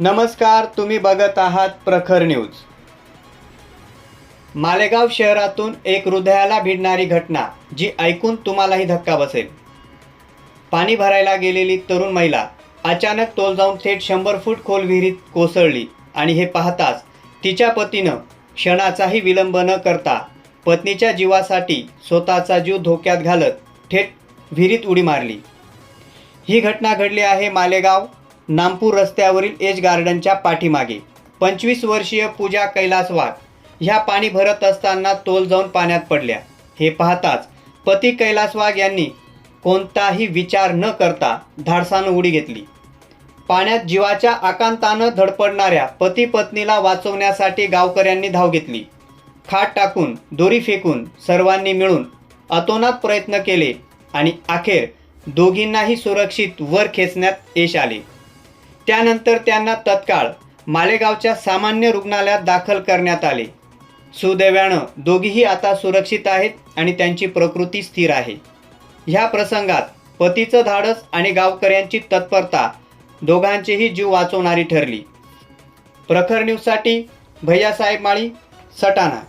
नमस्कार तुम्ही बघत आहात प्रखर न्यूज. मालेगाव शहरातून एक हृदयाला भिडणारी घटना जी ऐकून तुम्हालाही धक्का बसेल. पाणी भरायला गेलेली तरुण महिला अचानक तोल जाऊन थेट शंभर फूट खोल विहिरीत कोसळली आणि हे पाहताच तिच्या पतीनं क्षणाचाही विलंब न करता पत्नीच्या जीवासाठी स्वतःचा जीव धोक्यात घालत थेट विहिरीत उडी मारली. ही घटना घडली आहे मालेगाव नामपूर रस्त्यावरील एज गार्डनच्या पाठीमागे. पंचवीस वर्षीय पूजा कैलास वाघ ह्या पाणी भरत असताना तोल जाऊन पाण्यात पडल्या. हे पाहताच पती कैलास वाघ यांनी कोणताही विचार न करता धाडसानं उडी घेतली. पाण्यात जीवाच्या आकांतानं धडपडणाऱ्या पती पत्नीला वाचवण्यासाठी गावकऱ्यांनी धाव घेतली. खाट टाकून दोरी फेकून सर्वांनी मिळून अतोनात प्रयत्न केले आणि अखेर दोघींनाही सुरक्षित वर खेचण्यात यश आले. त्यानंतर त्यांना तत्काळ मालेगावच्या सामान्य रुग्णालयात दाखल करण्यात आले. सुदैव्यानं दोघीही आता सुरक्षित आहेत आणि त्यांची प्रकृती स्थिर आहे. ह्या प्रसंगात पतीचं धाडस आणि गावकऱ्यांची तत्परता दोघांचेही जीव वाचवणारी ठरली. प्रखर न्यूजसाठी भैयासाहेब माळी सटाणा.